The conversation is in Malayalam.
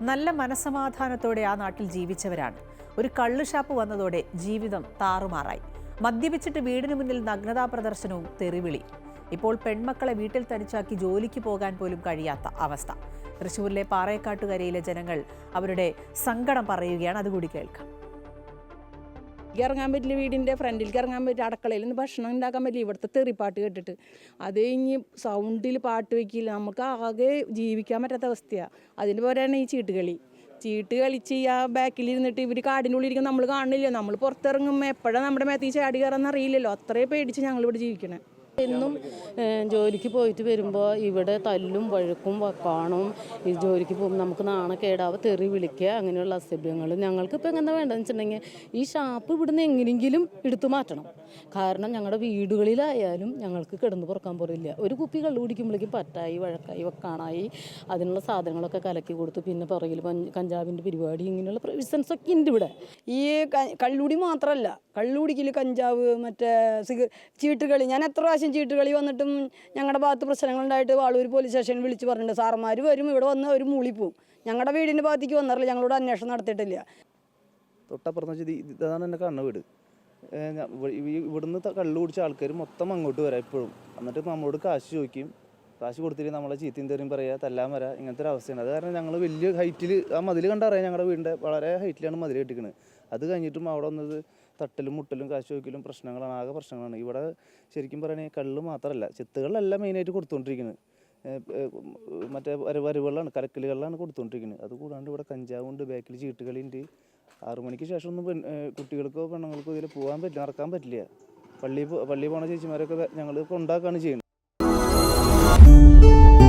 നല്ല മനസമാധാനത്തോടെ ആ നാട്ടിൽ ജീവിച്ചവരാണ്. ഒരു കള്ളുഷാപ്പ് വന്നതോടെ ജീവിതം താറുമാറായി. മദ്യപിച്ചിട്ട് വീടിന് മുന്നിൽ നഗ്നതാ പ്രദർശനവും തെറിവിളി. ഇപ്പോൾ പെൺമക്കളെ വീട്ടിൽ തനിച്ചാക്കി ജോലിക്ക് പോകാൻ പോലും കഴിയാത്ത അവസ്ഥ. തൃശ്ശൂരിലെ പാറയക്കാട്ടുകരയിലെ ജനങ്ങൾ അവരുടെ സങ്കടം പറയുകയാണ്. അതുകൂടി കേൾക്കാം. എനിക്ക് ഇറങ്ങാൻ പറ്റില്ല വീടിന്റെ ഫ്രണ്ടിലേക്ക് ഇറങ്ങാൻ പറ്റില്ല അടുക്കളയിൽ നിന്ന് ഭക്ഷണം ഉണ്ടാക്കാൻ പറ്റില്ല. ഇവിടുത്തെ തെറിപ്പാട്ട് കേട്ടിട്ട്. അത് കഴിഞ്ഞ് സൗണ്ടിൽ പാട്ട് വയ്ക്കില്ല നമുക്ക് ആകെ ജീവിക്കാൻ പറ്റാത്ത അവസ്ഥയാണ് അതിന് പോലെയാണ് ഈ ചീട്ടുകളി. ചീട്ട് കളിച്ച് ആ ബാക്കിലിരുന്നിട്ട് ഇവർ കാടിനുള്ളിൽ ഇരിക്കുന്ന നമ്മൾ കാണില്ല നമ്മൾ പുറത്തിറങ്ങുമ്പോൾ എപ്പോഴാണ് നമ്മുടെ മേത്തേക്ക് ചാടി കയറാമെന്ന് അറിയില്ലല്ലോ. അത്രയും പേടിച്ച് ഞങ്ങളിവിടെ ജീവിക്കണേ. എന്നും ജോലിക്ക് പോയിട്ട് വരുമ്പോൾ ഇവിടെ തല്ലും വഴുക്കും കാണും. ഈ ജോലിക്ക് പോകുമ്പോൾ നമുക്ക് നാണക്കേടാവ് തെറി വിളിക്കുക അങ്ങനെയുള്ള അസഭ്യങ്ങൾ ഞങ്ങൾക്ക് ഇപ്പോൾ എങ്ങനെ വേണ്ടതെന്ന് വെച്ചിട്ടുണ്ടെങ്കിൽ ഈ ഷാപ്പ് ഇവിടുന്ന് എങ്ങനെയെങ്കിലും എടുത്തു മാറ്റണം. കാരണം ഞങ്ങളുടെ വീടുകളിലായാലും ഞങ്ങൾക്ക് കിടന്നു പുറക്കാൻ പോലില്ല. ഒരു കുപ്പി കള്ളു കുടിക്കുമ്പോഴേക്കും പറ്റായി വഴക്കായി വെക്കാണായി. അതിനുള്ള സാധനങ്ങളൊക്കെ കലക്കി കൊടുത്തു. പിന്നെ പുറകിൽ കഞ്ചാവിന്റെ പരിപാടി ഇങ്ങനെയുള്ള പ്രൊവിഷൻസ് ഒക്കെ ഉണ്ട് ഇവിടെ. ഈ കള്ളുടി മാത്രമല്ല കള്ളുടിക്കൽ കഞ്ചാവ് മറ്റേ സിഗ ചീട്ടുകളി ഞാൻ എത്ര പ്രാവശ്യം ചീട്ടുകളി വന്നിട്ടും ഞങ്ങളുടെ ഭാഗത്ത് പ്രശ്നങ്ങളുണ്ടായിട്ട് വാളൂർ പോലീസ് സ്റ്റേഷനിൽ വിളിച്ച് പറഞ്ഞിട്ടുണ്ട്. സാറന്മാർ വരും ഇവിടെ വന്ന് അവർ മൂളിപ്പോവും ഞങ്ങളുടെ വീടിന്റെ ഭാഗത്തേക്ക് വന്നാറില്ല ഞങ്ങളോട് അന്വേഷണം നടത്തിയിട്ടില്ല. തൊട്ടപ്പുറത്ത് എന്റെ കണ്ണ വീട്. ഇവിടുന്ന് കള്ള് കുടിച്ച ആൾക്കാർ മൊത്തം അങ്ങോട്ട് വരാം എപ്പോഴും എന്നിട്ട് നമ്മളോട് കാശ് ചോദിക്കും. കാശ് കൊടുത്തിട്ട് നമ്മളെ ചീത്തയും തെറിയും പറയുക തല്ലാൻ വരാം ഇങ്ങനത്തെ ഒരു അവസ്ഥയാണ്. അത് കാരണം ഞങ്ങൾ വലിയ ഹൈറ്റിൽ ആ മതിൽ കണ്ടറിയാം ഞങ്ങളുടെ വീടിന്റെ വളരെ ഹൈറ്റിലാണ് മതിൽ കെട്ടിക്കുന്നത് അത് കഴിഞ്ഞിട്ടും അവിടെ വന്നത് തട്ടലും മുട്ടലും കാശ് ചോദിക്കലും പ്രശ്നങ്ങളാണ് ആകെ പ്രശ്നങ്ങളാണ്. ഇവിടെ ശരിക്കും പറയുകയാണെങ്കിൽ കള്ള് മാത്രമല്ല ചെത്തുകളിലല്ല മെയിനായിട്ട് കൊടുത്തുകൊണ്ടിരിക്കുന്നത് മറ്റേ വര വരവുകളാണ് കലക്കലുകളിലാണ് കൊടുത്തുകൊണ്ടിരിക്കുന്നത് അത് കൂടാണ്ട് ഇവിടെ കഞ്ചാവുണ്ട് ബാക്കിൽ ചീട്ടുകളിയുണ്ട് ആറു മണിക്ക് ശേഷം ഒന്നും പെൺ കുട്ടികൾക്കോ പെണ്ണുങ്ങൾക്കോ ഇതിൽ പോകാൻ പറ്റില്ല നടക്കാൻ പറ്റില്ല. പള്ളി പള്ളി പോണ ചേച്ചിമാരൊക്കെ ഞങ്ങൾ കൊണ്ടാക്കുകയാണ് ചെയ്യുന്നത്. Música